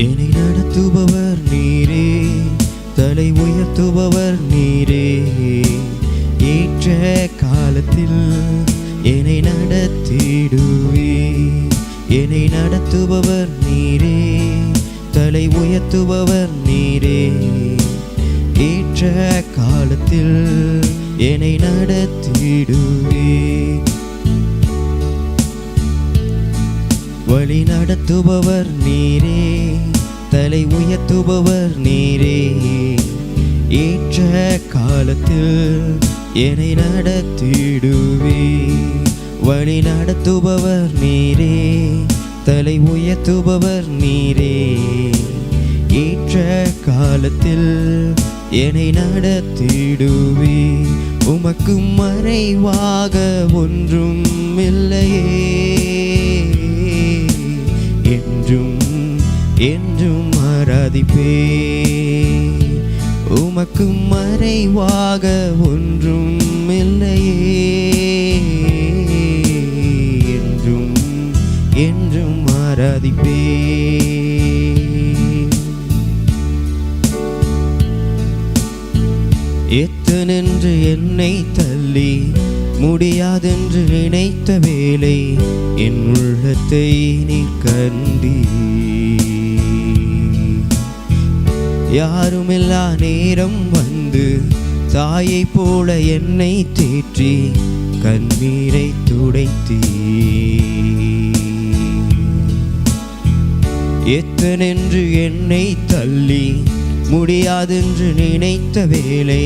என்னை நடத்துபவர் நீரே தலை உயர்த்துபவர் நீரே. ஏற்ற காலத்தில் என்னை நடத்திடுவே. என்னை நடத்துபவர் நீரே தலை உயர்த்துபவர் நீரே. ஏற்ற காலத்தில் என்னை நடத்திடுவே. வழி நடத்துபவர் நீரே. தலை உயர்த்துபவர் நீரே. ஏற்ற காலத்தில் என்னை நடத்திடுவே. வழி நடத்துபவர் நீரே. தலை உயர்த்துபவர் நீரே. ஏற்ற காலத்தில் என்னை நடத்திடுவே. உமக்கு மறைவாக ஒன்றும் இல்லையே. என்றும் என்றும் ஆராதிப்பே உமக்கு மறைவாக ஒன்றும் இல்லையே. என்றும் என்றும் ஆராதிப்பே எத்தனென்று என்னை தள்ளி முடியாதென்று நினைத்த வேலை என் உள்ளத்தை நீ கண்டி யாருமில்லா நேரம் வந்து தாயை போல என்னை தேற்றி கண்ணீரை துடைத்தீ எத்தனென்று என்னை தள்ளி முடியாதென்று நினைத்த வேலை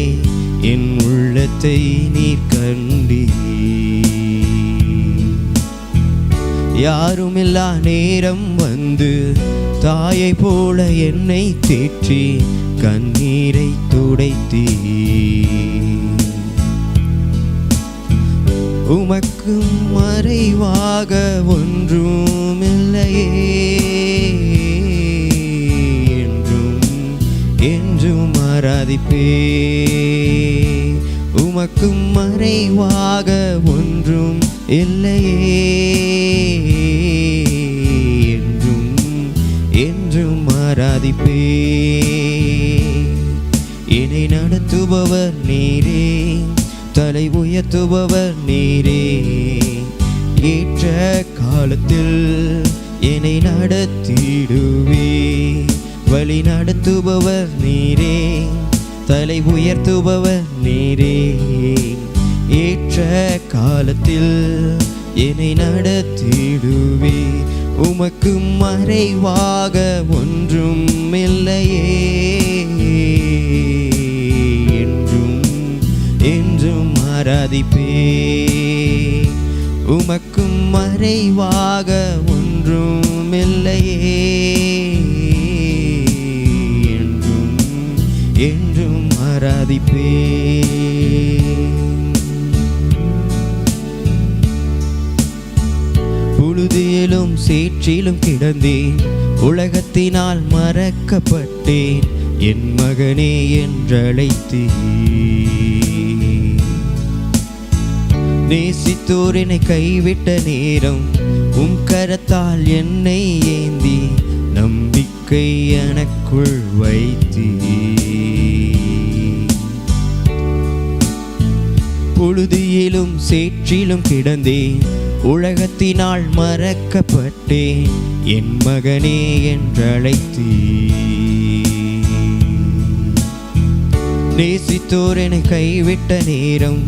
என் உள்ளத்தை நீர் கண்டி யாருமில்லா நேரம் வந்து தாயை போல என்னை தேற்றி கண்ணீரை துடைத்தீ உமக்கும் மறைவாக ஒன்றும் இல்லையே என்றும் ஆராதிப்பே உமக்கும் மறைவாக ஒன்றும் இல்லையே. என்றும் என்றும் ஆராதிப்பே என்னை நடத்துபவர் நீரே. தலை உயர்த்துபவர் நீரே. ஏற்ற காலத்தில் என்னை நடத்திடுவே வழி நடத்துபவர் நீரே. தலை உயர்த்துபவர் நீரே. ஏற்ற காலத்தில் என்னை நடத்திடுவே. உமக்கு மறைவாக ஒன்றும் இல்லையே என்றும் என்றும் ஆராதிப்பே. உமக்கும் மறைவாக ஒன்றும் இல்லையே என்றும் ஆராதிப்பே புழுதியிலும் சேற்றிலும் கிடந்தேன். உலகத்தினால் மறக்கப்பட்டேன். என் மகனே என்றழைத்தே நேசித்தோர் என்னை கைவிட்ட நேரம். உம் கரத்தால் என்னை ஏந்தி வாழ்க்கை எனக்குள் வைத்தீ புழுதியிலும் சேற்றிலும் கிடந்தேன் உலகத்தினால் மறக்கப்பட்டேன் என் மகனே என்றழைத்தீ நேசித்தோர் என்னை கைவிட்ட நேரம்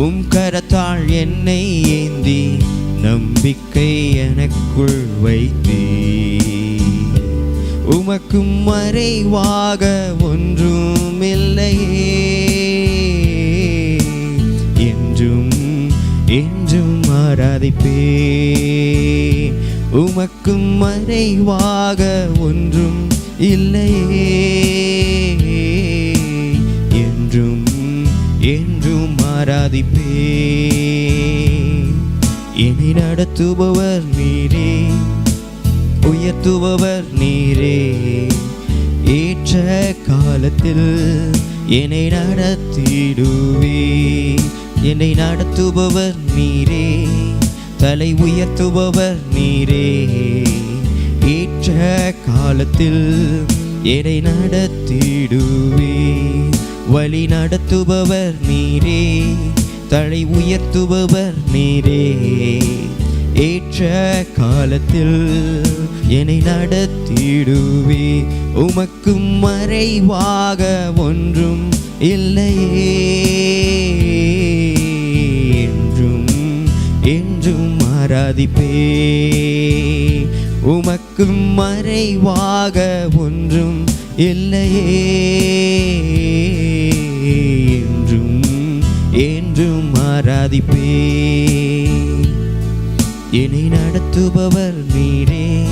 உம் கரத்தால் என்னை ஏந்தி நம்பிக்கை எனக்குள் வைத்தீ உமக்கும் மறைவாக ஒன்றும் இல்லையே என்றும் என்றும் ஆராதிப்பே. உமக்கும் மறைவாக ஒன்றும் இல்லையே. என்றும் என்றும் ஆராதிப்பே. என்னை நடத்துபவர் நீரே. உயர்த்துபவர் நீரே. ஏற்ற காலத்தில் என்னை நடத்திடுவே. என்னை நடத்துபவர் நீரே. தலை உயர்த்துபவர் நீரே. ஏற்ற காலத்தில் என்னை நடத்திடுவே. வழி நடத்துபவர் நீரே. தலை உயர்த்துபவர் நீரே. ஏற்ற காலத்தில் என்னை நடத்திடுவே. உமக்கும் மறைவாக ஒன்றும் இல்லையே. என்றும் என்றும் ஆராதிப்பே. உமக்கு மறைவாக ஒன்றும் இல்லையே. என்றும் என்றும் ஆராதிப்பே. என்னை நடத்துபவர் நீரே.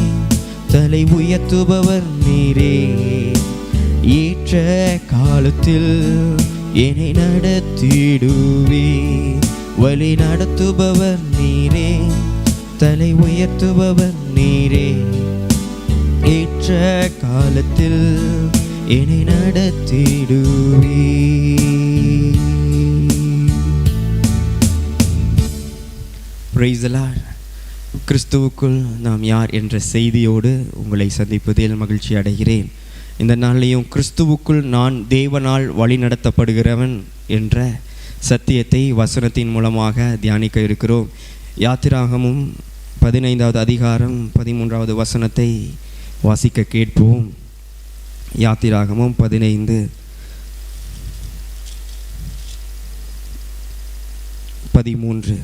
தலை உயர்த்துபவர் நீரே. ஏற்ற காலத்தில் என்னை நடத்திடுவே. வழி நடத்துபவர் நீரே. தலை உயர்த்துபவர் நீரே. ஏற்ற காலத்தில் என்னை நடத்திடுவே. பிரைஸ் the கிறிஸ்துவுக்குள் நாம் யார் என்ற செய்தியோடு உங்களை சந்திப்பதில் மகிழ்ச்சி அடைகிறேன். இந்த நாளிலையும் கிறிஸ்துவுக்குள் நான் தேவனால் வழிநடத்தப்படுகிறவன் என்ற சத்தியத்தை வசனத்தின் மூலமாக தியானிக்க இருக்கிறோம். யாத்திராகமும் பதினைந்தாவது அதிகாரம் பதிமூன்றாவது வசனத்தை வாசிக்க கேட்போம். யாத்திராகமும் பதினைந்து பதிமூன்று.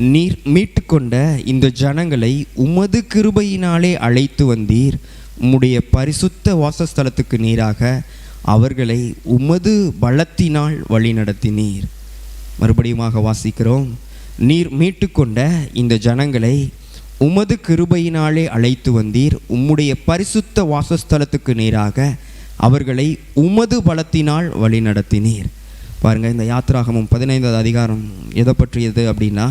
நீர் மீட்டுக்கொண்ட இந்த ஜனங்களை உமது கிருபையினாலே அழைத்து வந்தீர். உம்முடைய பரிசுத்த வாசஸ்தலத்துக்கு நீராக அவர்களை உமது பலத்தினால் வழிநடத்தினீர் மறுபடியுமாக வாசிக்கிறோம். நீர் மீட்டுக்கொண்ட இந்த ஜனங்களை உமது கிருபையினாலே அழைத்து வந்தீர். உம்முடைய பரிசுத்த வாசஸ்தலத்துக்கு நேராக அவர்களை உமது பலத்தினால் வழிநடத்தினீர் பாருங்கள் இந்த யாத்ராகமும் பதினைந்தாவது அதிகாரம் எதை பற்றியது அப்படின்னா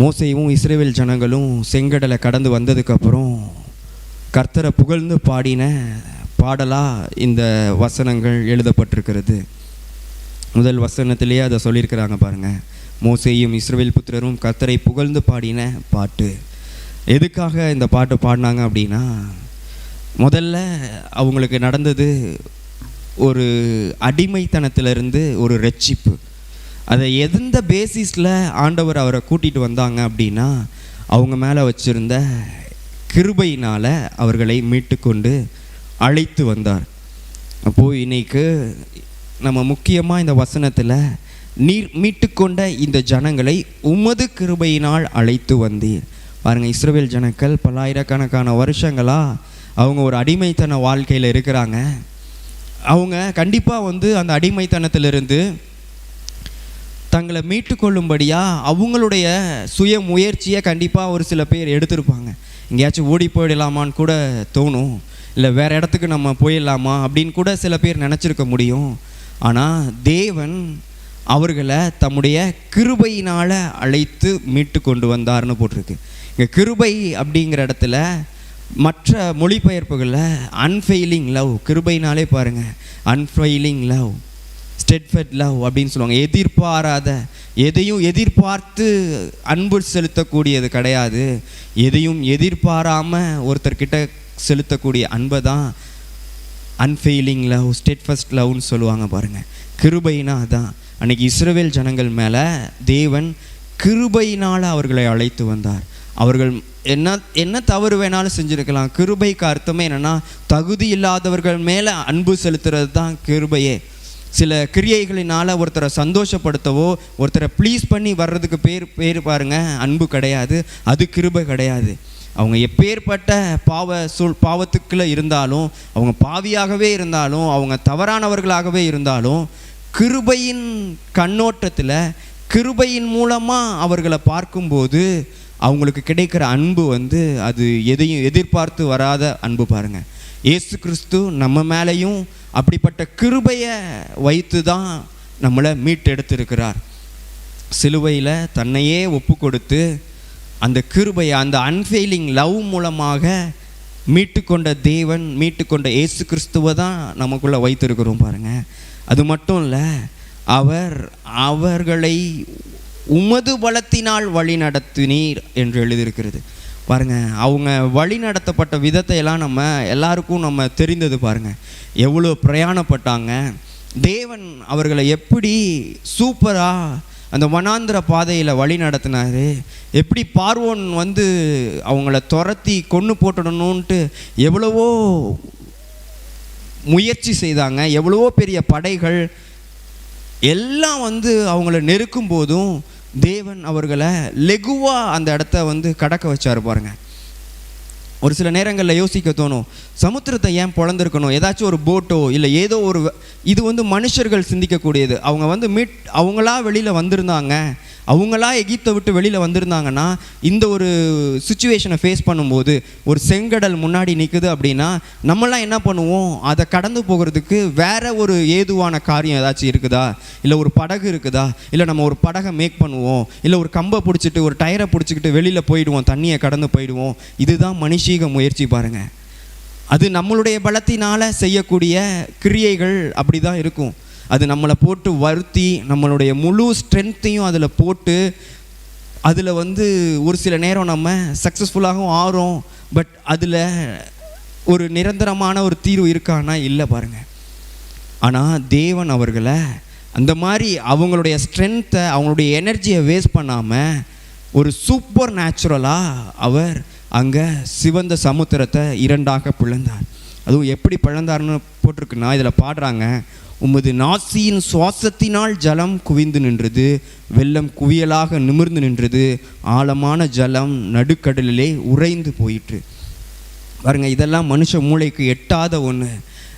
மோசையும் இஸ்ரேவேல் ஜனங்களும் செங்கடலை கடந்து வந்ததுக்கப்புறம் கர்த்தரை புகழ்ந்து பாடின பாடலாக இந்த வசனங்கள் எழுதப்பட்டிருக்கிறது. முதல் வசனத்திலேயே அதை சொல்லியிருக்கிறாங்க பாருங்கள் மோசையும் இஸ்ரேவேல் புத்திரரும் கர்த்தரை புகழ்ந்து பாடின பாட்டு. எதுக்காக இந்த பாட்டு பாடினாங்க அப்படின்னா முதல்ல அவங்களுக்கு நடந்தது ஒரு அடிமைத்தனத்திலிருந்து ஒரு ரட்சிப்பு. அதை எந்த பேசிஸில் ஆண்டவர் அவரை கூட்டிகிட்டு வந்தாங்க அப்படின்னா அவங்க மேலே வச்சுருந்த கிருபையினால் அவர்களை மீட்டுக்கொண்டு அழைத்து வந்தார். அப்போது இன்றைக்கு நம்ம முக்கியமாக இந்த வசனத்தில் நீர் மீட்டுக்கொண்ட இந்த ஜனங்களை உமது கிருபையினால் அழைத்து வந்தீர். பாருங்கள் இஸ்ரேல் ஜனங்கள் பல்லாயிரக்கணக்கான வருஷங்களாக அவங்க ஒரு அடிமைத்தன வாழ்க்கையில் இருக்கிறாங்க. அவங்க கண்டிப்பாக வந்து அந்த அடிமைத்தனத்திலிருந்து தங்களை மீட்டு கொள்ளும்படியாக அவங்களுடைய சுய முயற்சியை கண்டிப்பாக ஒரு சில பேர் எடுத்திருப்பாங்க. எங்கேயாச்சும் ஓடி போயிடலாமான்னு கூட தோணும். இல்லை வேறு இடத்துக்கு நம்ம போயிடலாமா அப்படின்னு கூட சில பேர் நினச்சிருக்க முடியும். ஆனால் தேவன் அவர்களை தம்முடைய கிருபையினால் அழைத்து மீட்டு கொண்டு வந்தார்னு போட்டிருக்கு. இங்கே கிருபை அப்படிங்கிற இடத்துல மற்ற மொழிபெயர்ப்புகளில் அன்ஃபெயிலிங் லவ் கிருபைனாலே பாருங்கள் அன்ஃபெயிலிங் லவ் ஸ்டெட்ஃபெட் லவ் அப்படின்னு சொல்லுவாங்க. எதிர்பாராத எதையும் எதிர்பார்த்து அன்பு செலுத்தக்கூடியது கிடையாது. எதையும் எதிர்பாராமல் ஒருத்தர்கிட்ட செலுத்தக்கூடிய அன்பை தான் அன்ஃபெயிலிங் லவ் ஸ்டெட்ஃபஸ்ட் லவ்னு சொல்லுவாங்க பாருங்கள் கிருபைனா அதான். அன்றைக்கி இஸ்ரவேல் ஜனங்கள் மேலே தேவன் கிருபையினால் அவர்களை அழைத்து வந்தார். அவர்கள் என்ன என்ன தவறு வேணாலும் செஞ்சுருக்கலாம். கிருபைக்கு அர்த்தமே என்னென்னா தகுதி இல்லாதவர்கள் மேலே அன்பு செலுத்துறது தான் கிருபையே. சில கிரியைகளினால் ஒருத்தரை சந்தோஷப்படுத்தவோ ஒருத்தரை ப்ளீஸ் பண்ணி வர்றதுக்கு பேர் பேர் பாருங்க அன்பு கிடையாது அது கிருபை கிடையாது. அவங்க எப்பேற்பட்ட பாவ சூழ் பாவத்துக்குள்ளே இருந்தாலும் அவங்க பாவியாகவே இருந்தாலும் அவங்க தவறானவர்களாகவே இருந்தாலும் கிருபையின் கண்ணோட்டத்தில் கிருபையின் மூலமாக அவர்களை பார்க்கும்போது அவங்களுக்கு கிடைக்கிற அன்பு வந்து அது எதையும் எதிர்பார்த்து வராத அன்பு பாருங்கள் இயேசு கிறிஸ்து நம்ம மேலேயும் அப்படிப்பட்ட கிருபையை வைத்து தான் நம்மளை மீட்டெடுத்திருக்கிறார். சிலுவையில் தன்னையே ஒப்பு கொடுத்து அந்த கிருபையை அந்த அன்ஃபெயிலிங் லவ் மூலமாக மீட்டுக்கொண்ட தேவன் மீட்டுக்கொண்ட இயேசு கிறிஸ்துவை தான் நமக்குள்ளே வைத்திருக்கிறோம் பாருங்கள் அது மட்டும் இல்லை அவர் அவர்களை உமது பலத்தினால் வழி நடத்தினீர் என்று எழுதியிருக்கிறது. பாருங்க அவங்க வழி நடத்தப்பட்ட விதத்தை எல்லாம் நம்ம எல்லாருக்கும் நம்ம தெரிந்தது பாருங்கள் எவ்வளோ பிரயாணப்பட்டாங்க. தேவன் அவர்களை எப்படி சூப்பராக அந்த வனாந்திர பாதையில் வழி நடத்தினார். எப்படி பார்வோன் வந்து அவங்கள துரத்தி கொன்று போட்டுடணுன்ட்டு எவ்வளவோ முயற்சி செய்தாங்க. எவ்வளவோ பெரிய படைகள் எல்லாம் வந்து அவங்கள நெருக்கும் போதும் தேவன் அவர்களை லெகுவாக அந்த இடத்த வந்து கடக்க வச்சார் பாருங்க. ஒரு சில நேரங்களில் யோசிக்க தோணும் சமுத்திரத்தை ஏன் பிறந்திருக்கணும் ஏதாச்சும் ஒரு போட்டோ இல்லை ஏதோ ஒரு இது வந்து மனுஷர்கள் சிந்திக்கக்கூடியது. அவங்க வந்து மீட் அவங்களா வெளியில் வந்திருந்தாங்க. அவங்களா எகிப்தை விட்டு வெளியில் வந்திருந்தாங்கன்னா இந்த ஒரு சுச்சுவேஷனை ஃபேஸ் பண்ணும்போது ஒரு செங்கடல் முன்னாடி நிற்குது அப்படின்னா நம்மளாம் என்ன பண்ணுவோம்? அதை கடந்து போகிறதுக்கு வேற ஒரு ஏதுவான காரியம் ஏதாச்சும் இருக்குதா? இல்லை ஒரு படகு இருக்குதா? இல்லை நம்ம ஒரு படகை மேக் பண்ணுவோம். இல்லை ஒரு கம்பை பிடிச்சிட்டு ஒரு டயரை பிடிச்சிக்கிட்டு வெளியில் போயிடுவோம் தண்ணியை கடந்து போயிடுவோம். இதுதான் மனுஷீக முயற்சி பாருங்கள் அது நம்மளுடைய பலத்தினால் செய்யக்கூடிய கிரியைகள் அப்படி தான் இருக்கும். அது நம்மளை போட்டு வருத்தி நம்மளுடைய முழு ஸ்ட்ரென்த்தையும் அதில் போட்டு அதில் வந்து ஒரு சில நேரம் நம்ம சக்ஸஸ்ஃபுல்லாகவும் ஆறோம் பட் அதில் ஒரு நிரந்தரமான ஒரு தீர்வு இருக்கான்னா இல்லை பாருங்கள் ஆனால் தேவன் அவர்களை அந்த மாதிரி அவங்களுடைய ஸ்ட்ரென்த்தை அவங்களுடைய எனர்ஜியை வேஸ்ட் பண்ணாமல் ஒரு சூப்பர் நேச்சுரலாக அவர் அங்கே சிவந்த சமுத்திரத்தை இரண்டாக பிளந்தார். அதுவும் எப்படி பிளந்தார்னு போட்டிருக்குன்னா இதில் பாடுறாங்க. உமது நாசியின் சுவாசத்தினால் ஜலம் குவிந்து நின்றது வெள்ளம் குவியலாக நிமிர்ந்து நின்றது ஆழமான ஜலம் நடுக்கடலிலே உறைந்து போயிற்று. பாருங்க இதெல்லாம் மனுஷ மூளைக்கு எட்டாத ஒன்று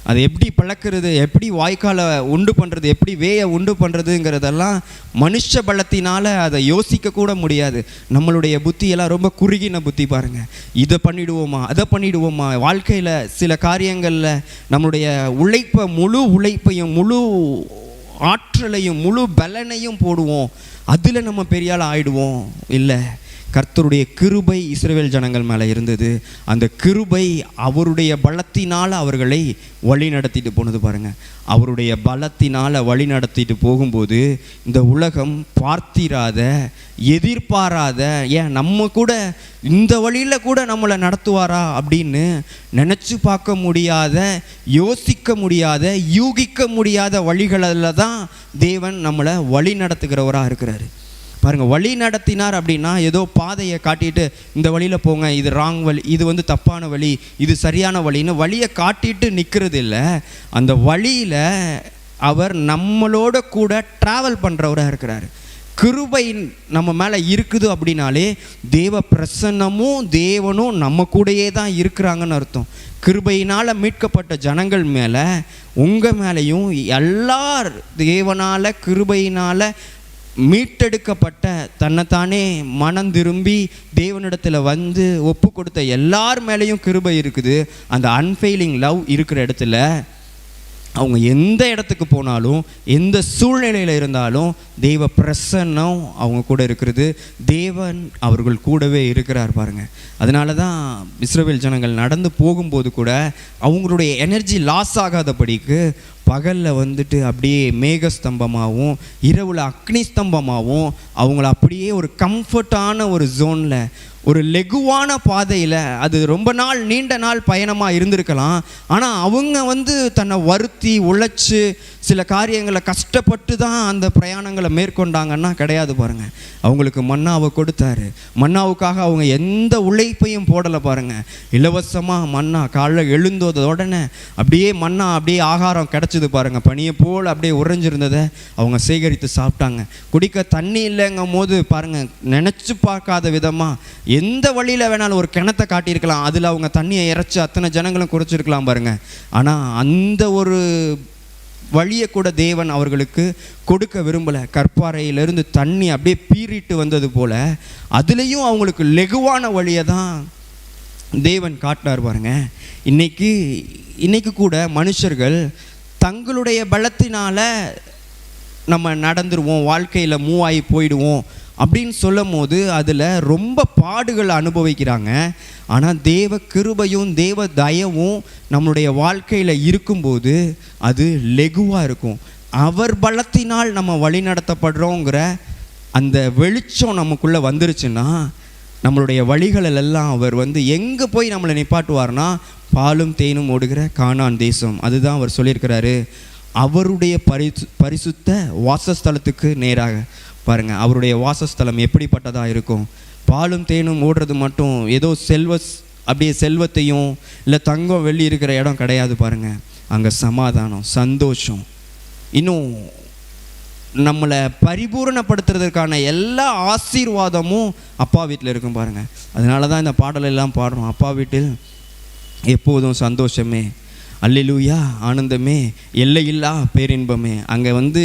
அதை எப்படி பழக்கிறது எப்படி வாய்க்காலை உண்டு பண்ணுறது எப்படி வேயை உண்டு பண்ணுறதுங்கிறதெல்லாம் மனுஷ பலத்தினால் அதை யோசிக்க கூட முடியாது. நம்மளுடைய புத்தியெல்லாம் ரொம்ப குறுகின புத்தி பாருங்கள் இதை பண்ணிடுவோமா அதை பண்ணிடுவோமா? வாழ்க்கையில் சில காரியங்களில் நம்மளுடைய உழைப்பை முழு உழைப்பையும் முழு ஆற்றலையும் முழு பலனையும் போடுவோம். அதில் நம்ம பெரிய ஆயிடுவோம். இல்லை. கர்த்தருடைய கிருபை இஸ்ரேல் ஜனங்கள் மேலே இருந்தது. அந்த கிருபை அவருடைய பலத்தினால் அவர்களை வழி நடத்திட்டு போனது பாருங்கள் அவருடைய பலத்தினால் வழி நடத்திட்டு போகும்போது இந்த உலகம் பார்த்திராத எதிர்பாராத ஏன் நம்ம கூட இந்த வழியில் கூட நம்மளை நடத்துவாரா அப்படின்னு நினச்சி பார்க்க முடியாத யோசிக்க முடியாத யூகிக்க முடியாத வழிகளில் தான் தேவன் நம்மளை வழி நடத்துகிறவராக இருக்கிறாரு. பாருங்கள் வழி நடத்தினார் அப்படின்னா ஏதோ பாதையை காட்டிட்டு இந்த வழியில் போங்க இது ராங் வழி இது வந்து தப்பான வழி இது சரியான வழின்னு வழியை காட்டிட்டு நிற்கிறது இல்லை. அந்த வழியில் அவர் நம்மளோட கூட ட்ராவல் பண்ணுறவராக இருக்கிறாரு. கிருபை நம்ம மேலே இருக்குது அப்படின்னாலே தேவ பிரசன்னமும் தேவனும் நம்ம கூடயே தான் இருக்கிறாங்கன்னு அர்த்தம். கிருபையினால் மீட்கப்பட்ட ஜனங்கள் மேலே உங்கள் மேலேயும் எல்லார் தேவனால் கிருபையினால் மீட்டெடுக்கப்பட்ட தன்னைத்தானே மனம் திரும்பி தேவனிடத்தில் வந்து ஒப்பு கொடுத்த எல்லார் மேலேயும் கிருபை இருக்குது. அந்த அன்ஃபெயிலிங் லவ் இருக்கிற இடத்துல அவங்க எந்த இடத்துக்கு போனாலும் எந்த சூழ்நிலையில் இருந்தாலும் தெய்வ பிரசன்னம் அவங்க கூட இருக்கிறது. தேவன் அவர்கள் கூடவே இருக்கிறார் பாருங்க. அதனால தான் இஸ்ரவேல் ஜனங்கள் நடந்து போகும்போது கூட அவங்களுடைய எனர்ஜி லாஸ் ஆகாதபடிக்கு பகலில் வந்துட்டு அப்படியே மேகஸ்தம்பமாகவும் இரவில் அக்னி ஸ்தம்பமாகவும் அவங்கள அப்படியே ஒரு கம்ஃபர்ட்டான ஒரு ஜோனில் ஒரு லெகுவான பாதையில் அது ரொம்ப நாள் நீண்ட நாள் பயணமாக இருந்திருக்கலாம். ஆனால் அவங்க வந்து தன்னை வருத்தி உழைச்சி சில காரியங்களை கஷ்டப்பட்டு தான் அந்த பிரயாணங்களை மேற்கொண்டாங்கன்னா கிடையாது பாருங்கள் அவங்களுக்கு மன்னாவை கொடுத்தாரு. மன்னாவுக்காக அவங்க எந்த உழைப்பையும் போடலை பாருங்கள் இலவசமாக மன்னா காலைல எழுந்தோத உடனே அப்படியே மன்னா அப்படியே ஆகாரம் கிடச்சிது பாருங்கள் பனியை போல் அப்படியே உறைஞ்சிருந்ததை அவங்க சேகரித்து சாப்பிட்டாங்க. குடிக்க தண்ணி இல்லைங்கும் போது பாருங்கள் நினச்சி பார்க்காத விதமாக எந்த வழியில் வேணாலும் ஒரு கிணத்தை காட்டியிருக்கலாம். அதில் அவங்க தண்ணியை இறைச்சி அத்தனை ஜனங்களும் குறைச்சிருக்கலாம் பாருங்கள் ஆனால் அந்த ஒரு வழியை கூட தேவன் அவர்களுக்கு கொடுக்க விரும்பலை. கற்பாறையிலிருந்து தண்ணி அப்படியே பீறிட்டு வந்தது போல அதுலேயும் அவங்களுக்கு லெகுவான வழியை தான் தேவன் காட்டினார் பாருங்க. இன்னைக்கு இன்னைக்கு கூட மனுஷர்கள் தங்களுடைய பலத்தினால் நம்ம நடந்துருவோம் வாழ்க்கையில் மூவ் ஆகி போயிடுவோம் அப்படின்னு சொல்லும் போது அதில் ரொம்ப பாடுகள் அனுபவிக்கிறாங்க. ஆனால் தேவ கிருபையும் தேவ தயவும் நம்மளுடைய வாழ்க்கையில் இருக்கும்போது அது லெகுவாக இருக்கும். அவர் பலத்தினால் நம்ம வழி நடத்தப்படுறோங்கிற அந்த வெளிச்சம் நமக்குள்ளே வந்துருச்சுன்னா நம்மளுடைய வழிகளில் எல்லாம் அவர் வந்து எங்கே போய் நம்மளை நிப்பாட்டுவார்னா பாலும் தேனும் ஓடுகிற கானான் தேசம். அதுதான் அவர் சொல்லியிருக்கிறாரு. அவருடைய பரிசு பரிசுத்த வாசஸ்தலத்துக்கு நேராக. பாருங்க அவருடைய வாசஸ்தலம் எப்படிப்பட்டதாக இருக்கும்? பாலும் தேனும் ஓடுறது மட்டும் ஏதோ செல்வ அப்படியே செல்வத்தையும் இல்லை தங்கம் வெள்ளி இருக்கிற இடம் கிடையாது பாருங்கள் அங்கே சமாதானம் சந்தோஷம். இன்னும் நம்மளை பரிபூரணப்படுத்துறதுக்கான எல்லா ஆசீர்வாதமும் அப்பா வீட்டில் இருக்கும் பாருங்கள் அதனால தான் இந்த பாடலெல்லாம் பாடுறோம். அப்பா வீட்டில் எப்போதும் சந்தோஷமே. அல்லூயா ஆனந்தமே. எல்லையில்லா பேரின்பமே. அங்கே வந்து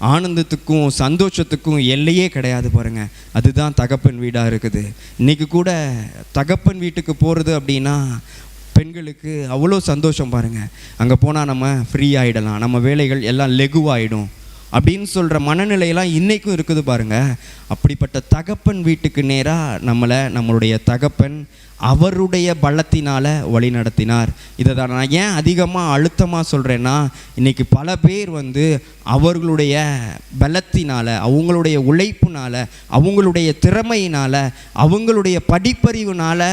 ஆனந்தத்துக்கும் சந்தோஷத்துக்கும் எல்லையே கிடையாது பாருங்க. அதுதான் தகப்பன் வீடாக இருக்குது. இன்றைக்கி கூட தகப்பன் வீட்டுக்கு போகிறது அப்படின்னா பெண்களுக்கு அவ்வளோ சந்தோஷம் பாருங்கள் அங்கே போனால் நம்ம ஃப்ரீ ஆகிடலாம் நம்ம வேலைகள் எல்லாம் லெகுவாகிடும் அப்படின்னு சொல்கிற மனநிலையெல்லாம் இன்றைக்கும் இருக்குது பாருங்க. அப்படிப்பட்ட தகப்பன் வீட்டுக்கு நேராக நம்மளை நம்மளுடைய தகப்பன் அவருடைய பலத்தினால் வழி நடத்தினார். இதை தான் நான் ஏன் அதிகமாக அழுத்தமாக சொல்கிறேன்னா இன்றைக்கி பல பேர் வந்து அவர்களுடைய பலத்தினால் அவங்களுடைய உழைப்புனால் அவங்களுடைய திறமையினால் அவங்களுடைய படிப்பறிவுனால்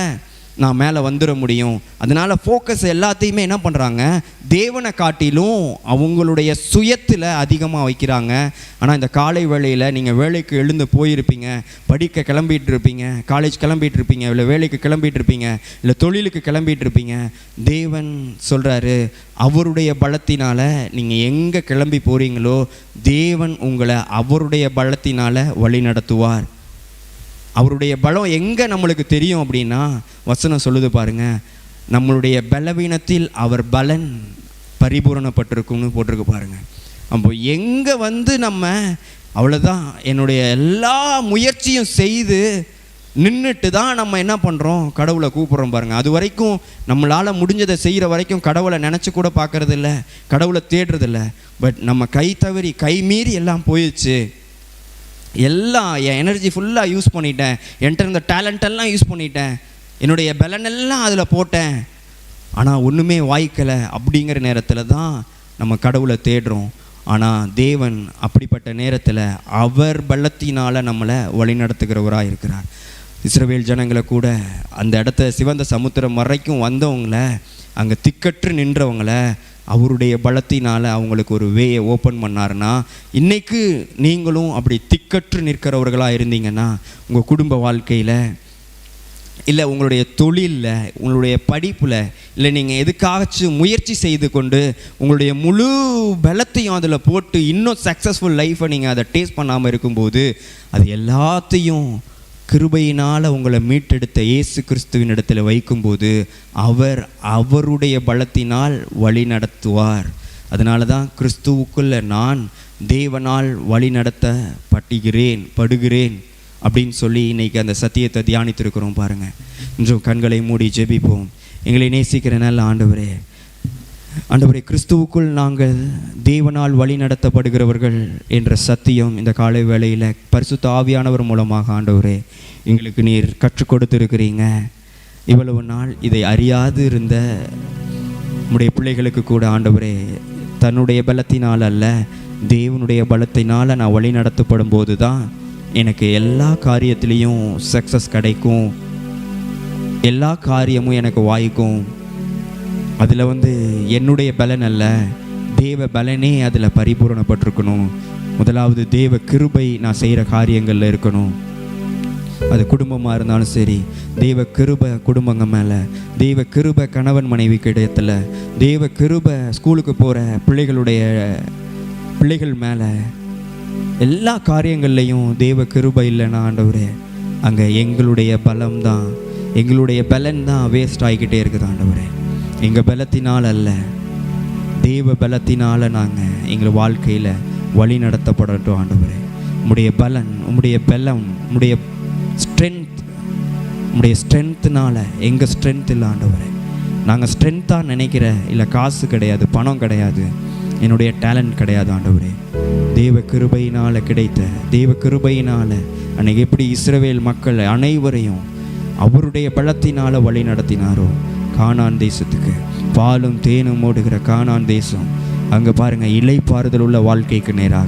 நான் மேலே வந்துட முடியும். அதனால் ஃபோக்கஸ் எல்லாத்தையுமே என்ன பண்ணுறாங்க தேவனை காட்டிலும் அவங்களுடைய சுயத்தில் அதிகமாக வைக்கிறாங்க. ஆனால் இந்த காலை வேளையில் நீங்கள் வேலைக்கு எழுந்து போயிருப்பீங்க. படிக்க கிளம்பிட்டு இருப்பீங்க காலேஜ் கிளம்பிட்டு இருப்பீங்க இல்லை வேலைக்கு கிளம்பிட்டு இருப்பீங்க இல்லை தொழிலுக்கு கிளம்பிட்டு இருப்பீங்க தேவன் சொல்கிறாரு அவருடைய பலத்தினால் நீங்கள் எங்கே கிளம்பி போகிறீங்களோ தேவன் உங்களை அவருடைய பலத்தினால் வழி நடத்துவார் அவருடைய பலம் எங்கே நம்மளுக்கு தெரியும் அப்படின்னா வசனம் சொல்லுது பாருங்க நம்மளுடைய பலவீனத்தில் அவர் பலன் பரிபூரணப்பட்டிருக்கும்னு போட்டிருக்கு பாருங்கள் அப்போ எங்கே வந்து நம்ம அவ்வளோதான் என்னுடைய எல்லா முயற்சியும் செய்து நின்றுட்டு தான் நம்ம என்ன பண்ணுறோம் கடவுளை கூப்பிட்றோம் பாருங்கள் அது வரைக்கும் நம்மளால் முடிஞ்சதை செய்கிற வரைக்கும் கடவுளை நினச்சி கூட பார்க்குறதில்ல கடவுளை தேடுறதில்ல. பட் நம்ம கை தவறி கை மீறி எல்லாம் போயிடுச்சு. எல்லாம் என் எனர்ஜி ஃபுல்லாக யூஸ் பண்ணிட்டேன். என்கிட்ட இருந்த டேலண்ட்டெல்லாம் யூஸ் பண்ணிட்டேன். என்னுடைய பலன் எல்லாம் அதில் போட்டேன். ஆனால் ஒன்றுமே வாய்க்கலை. அப்படிங்கிற நேரத்தில் தான் நம்ம கடவுளை தேடுறோம். ஆனால் தேவன் அப்படிப்பட்ட நேரத்தில் அவர் பலத்தினால் நம்மளை வழிநடத்துகிறவராக இருக்கிறார். இஸ்ரவேல் ஜனங்களை கூட அந்த இடத்த சிவந்த சமுத்திரம் வரைக்கும் வந்தவங்கள அங்கே திக்கற்று நின்றவங்கள அவருடைய பலத்தினால் அவங்களுக்கு ஒரு வேயை ஓப்பன் பண்ணார்னா இன்றைக்கு நீங்களும் அப்படி திக்கற்று நிற்கிறவர்களாக இருந்தீங்கன்னா உங்கள் குடும்ப வாழ்க்கையில் இல்லை உங்களுடைய தொழிலில் உங்களுடைய படிப்பில் இல்லை நீங்கள் எதுக்காகச்சும் முயற்சி செய்து கொண்டு உங்களுடைய முழு பலத்தையும் அதில் போட்டு இன்னும் சக்ஸஸ்ஃபுல் லைஃப்பை நீங்கள் அதை டேஸ்ட் பண்ணாமல் இருக்கும்போது அது எல்லாத்தையும் கிருபையினால் உங்களை மீட்டெடுத்த இயேசு கிறிஸ்துவின் இடத்துல வைக்கும்போது அவர் அவருடைய பலத்தினால் வழி நடத்துவார். அதனால தான் கிறிஸ்துவுக்குள்ள நான் தேவனால் வழி நடத்த பட்டுகிறேன் படுகிறேன் அப்படின்னு சொல்லி இன்னைக்கு அந்த சத்தியத்தை தியானித்திருக்கிறோம் பாருங்கள் இன்றும் கண்களை மூடி ஜெபிப்போம். எங்களை நேசிக்கிற நல்ல ஆண்டவரே ஆண்டவரே கிறிஸ்துவுக்குள் நாங்கள் தேவனால் வழி நடத்தப்படுகிறவர்கள் என்ற சத்தியம் இந்த காலை வேளையில் பரிசுத்த ஆவியானவர் மூலமாக ஆண்டவரே எங்களுக்கு நீர் கற்றுக் கொடுத்துருக்கிறீங்க. இவ்வளவு நாள் இதை அறியாது இருந்த நம்முடைய பிள்ளைகளுக்கு கூட ஆண்டவரே தன்னுடைய பலத்தினால் அல்ல தேவனுடைய பலத்தினால் நான் வழி நடத்தப்படும் போது தான் எனக்கு எல்லா காரியத்திலையும் சக்ஸஸ் கிடைக்கும். எல்லா காரியமும் எனக்கு வாய்க்கும். அதில் வந்து என்னுடைய பலன் அல்ல. தேவ பலனே அதில் பரிபூரணப்பட்டிருக்கணும். முதலாவது தேவ கிருபை நான் செய்கிற காரியங்களில் இருக்கணும். அது குடும்பமாக இருந்தாலும் சரி தெய்வ கிருப குடும்பங்க மேலே தெய்வ கிருப கணவன் மனைவி கிடையத்தில் தெய்வ கிருப ஸ்கூலுக்கு போகிற பிள்ளைகளுடைய பிள்ளைகள் மேலே எல்லா காரியங்கள்லையும் தெய்வ கிருபை இல்லைன்னா ஆண்டவரே அங்கே எங்களுடைய பலம் தான் எங்களுடைய பலன் தான் வேஸ்ட் ஆகிக்கிட்டே இருக்குது ஆண்டவரே? எங்கள் பலத்தினால் அல்ல. தெய்வ பலத்தினால் நாங்கள் எங்கள் வாழ்க்கையில் வழி நடத்தப்படட்டும் ஆண்டவரே. உம்முடைய பலன் உம்முடைய பலம் உம்முடைய ஸ்ட்ரென்த் உம்முடைய ஸ்ட்ரென்த்துனால் எங்கள் ஸ்ட்ரென்த் இல்லை ஆண்டவரே. நாங்கள் ஸ்ட்ரென்த்தாக நினைக்கிற இல்லை காசு கிடையாது பணம் கிடையாது. என்னுடைய டேலண்ட் கிடையாது ஆண்டவரே. தேவ கிருபையினால் கிடைத்த தேவ கிருபையினால் அன்னைக்கு எப்படி இஸ்ரவேல் மக்கள் அனைவரையும் அவருடைய பலத்தினால் வழி நடத்தினாரோ கானான் தேசத்துக்கு. பாலும் தேனும் ஓடுகிற கானான் தேசம். அங்கே பாருங்க இலைப்பாறுதல் உள்ள வாழ்க்கைக்கு நேராக.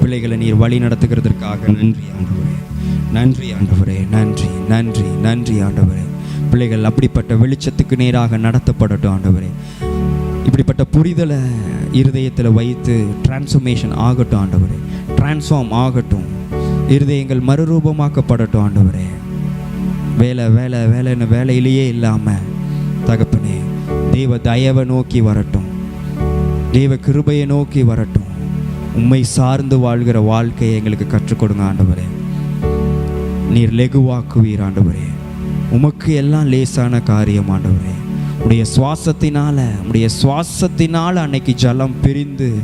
பிள்ளைகளை நீர் வழி நடத்துகிறதற்காக நன்றி ஆண்டவரே. நன்றி ஆண்டவரே நன்றி நன்றி நன்றி ஆண்டவரே. பிள்ளைகள் அப்படிப்பட்ட வெளிச்சத்துக்கு நேராக நடத்தப்படட்டும் ஆண்டவரே. இப்படிப்பட்ட புரிதலை இருதயத்தில் வைத்து டிரான்ஸ்ஃபர்மேஷன் ஆகட்டும் ஆண்டவரே. டிரான்ஸ்ஃபார்ம் ஆகட்டும். இருதயங்கள் மறுரூபமாக்கப்படட்டும் ஆண்டவரே. வேலை வேலை வேலைன்னு வேலையிலேயே இல்லாமல் தகப்பனே தெய்வ தயவை நோக்கி வரட்டும். தெய்வ கிருபையை நோக்கி வரட்டும். உண்மை சார்ந்து வாழ்கிற வாழ்க்கையை எங்களுக்கு கற்றுக் கொடுங்க ஆண்டவரே. நீர் லெகுவாக்குவீர் ஆண்டவரே. உமக்கு எல்லாம் லேசான காரியம் ஆண்டவரே. உடைய சுவாசத்தினால உடைய சுவாசத்தினால அன்னைக்கு ஜலம் பிரிந்து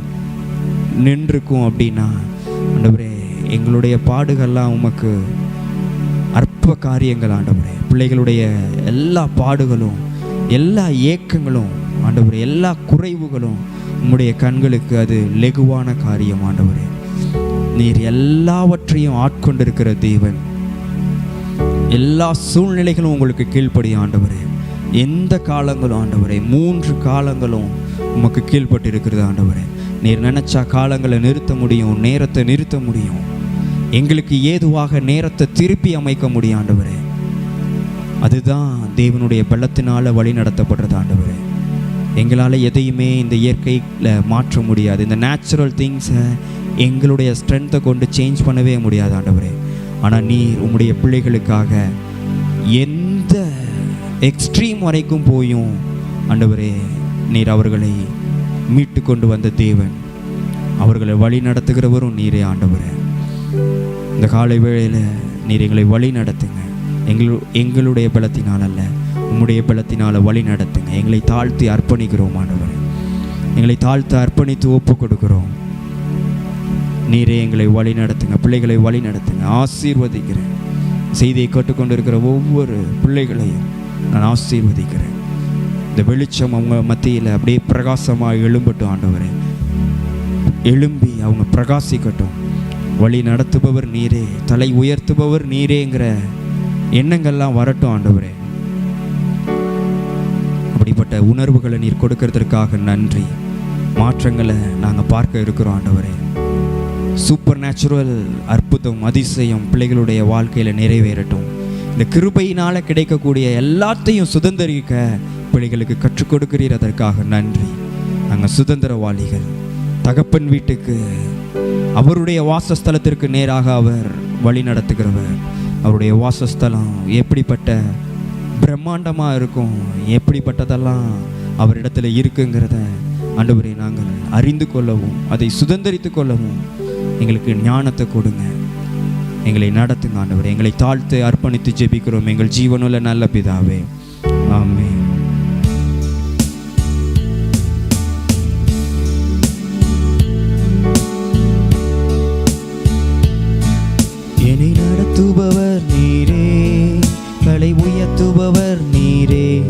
நின்றுக்கும் அப்படின்னா ஆண்டவரே எங்களுடைய பாடுகள்லாம் உமக்கு அற்ப காரியங்கள் ஆண்டவரே பிள்ளைகளுடைய எல்லா பாடுகளும் எல்லா ஏக்கங்களும் ஆண்டவரே எல்லா குறைவுகளும் உம்முடைய கண்களுக்கு அது லெகுவான காரியம் ஆண்டவரே நீர் எல்லாவற்றையும் ஆட்கொண்டிருக்கிற தேவன். எல்லா சூழ்நிலைகளும் உங்களுக்கு கீழ்ப்படிய ஆண்டவரே எந்த காலங்களும் ஆண்டவரே மூன்று காலங்களும் உமக்கு கீழ்ப்பட்டு இருக்கிறது ஆண்டவரே. நீர் நினைச்சா காலங்களை நிறுத்த முடியும் நேரத்தை நிறுத்த முடியும். எங்களுக்கு ஏதுவாக நேரத்தை திருப்பி அமைக்க முடியும் ஆண்டவரே. அதுதான் தேவனுடைய பலத்தினால் வழி நடத்தப்படுறது ஆண்டவரே. எங்களால் எதையுமே இந்த இயற்கையில் மாற்ற முடியாது. இந்த நேச்சுரல் திங்ஸை எங்களுடைய ஸ்ட்ரென்த்தை கொண்டு சேஞ்ச் பண்ணவே முடியாது ஆண்டவரே. ஆனால் நீர் உம்முடைய பிள்ளைகளுக்காக எந்த எக்ஸ்ட்ரீம் வரைக்கும் போயும் ஆண்டவரே நீர் அவர்களை மீட்டு கொண்டு வந்த தேவன். அவர்களை வழி நடத்துகிறவரும் நீரே ஆண்டவரே. இந்த காலை வேளையில் நீர் எங்களை வழி நடத்துங்க. எங்களு எங்களுடைய பலத்தினால் அல்ல உம்முடைய பலத்தினால் வழி நடத்துங்க. எங்களை தாழ்த்தி அர்ப்பணிக்கிறோம் ஆண்டவரே. எங்களை தாழ்த்து அர்ப்பணித்து ஒப்பு கொடுக்கிறோம். நீரே எங்களை வழி நடத்துங்க பிள்ளைகளை வழி நடத்துங்க. ஆசீர்வதிக்கிறேன். செய்தியை கேட்டுக்கொண்டிருக்கிற ஒவ்வொரு பிள்ளைகளையும் நான் ஆசீர்வதிக்கிறேன். இந்த வெளிச்சம் அவங்க மத்தியில் அப்படியே பிரகாசமாக எழும்பட்டும் ஆண்டவரே. எழும்பி அவங்க பிரகாசிக்கட்டும். வழி நடத்துபவர் நீரே தலை உயர்த்துபவர் நீரேங்கிற எண்ணங்கள்லாம் வரட்டும் ஆண்டவரே. அப்படிப்பட்ட உணர்வுகளை நீர் கொடுக்கறதற்காக நன்றி. மாற்றங்களை நாங்கள் பார்க்க இருக்கிறோம் ஆண்டவரே. சூப்பர் நேச்சுரல் அற்புதம் அதிசயம் பிள்ளைகளுடைய வாழ்க்கையில் நிறைவேறட்டும். இந்த கிருபையினால் கிடைக்கக்கூடிய எல்லாத்தையும் சுதந்திரிக்க பிள்ளைகளுக்கு கற்றுக் கொடுக்கிறீர் அதற்காக நன்றி. நாங்கள் சுதந்திரவாளிகள். தகப்பன் வீட்டுக்கு அவருடைய வாசஸ்தலத்திற்கு நேராக அவர் வழி நடத்துகிறவர். அவருடைய வாசஸ்தலம் எப்படிப்பட்ட பிரம்மாண்டமாக இருக்கும்? எப்படிப்பட்டதெல்லாம் அவரிடத்துல இருக்குங்கிறத அன்றுவரை நாங்கள் அறிந்து கொள்ளவும் அதை சுதந்திரித்து கொள்ளவும் எங்களுக்கு ஞானத்தை கொடுங்க. எங்களை நடத்துங்க ஆண்டவர். எங்களை தாழ்த்து அர்ப்பணித்து ஜெபிக்கிறோம். எங்கள் ஜீவனுள்ள நல்ல பிதாவே. ஆமே என்னை நடத்துபவர் நீரே. களை உயர்த்துபவர் நீரே.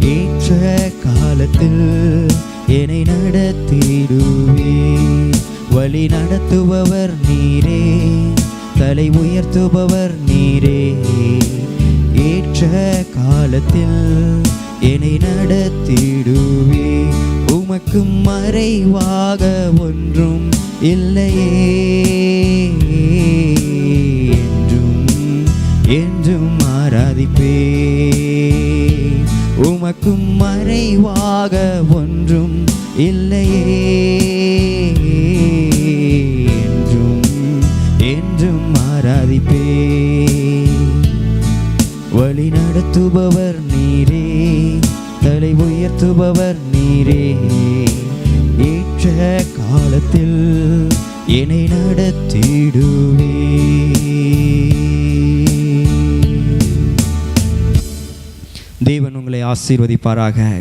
ஏற்ற காலத்தில் என்னை நடத்திடுவே. வழி நடத்துபவர் நீரே. தலை உயர்த்துபவர் நீரே. ஏற்ற காலத்தில் என்னை நடத்திடுவே. உமக்கு மறைவாக ஒன்றும் இல்லையே. என்றும் ஆராதிப்பே உமக்கும் மறைவாக ஒன்றும் இல்லையே. என்றும் என்றும் ஆராதிப்பே வழி நடத்துபவர் நீரே. தலை உயர்த்துபவர் நீரே. ஏற்ற காலத்தில் என்னை நடத்திடுவே. ஆசீர்வதிப்பாராக.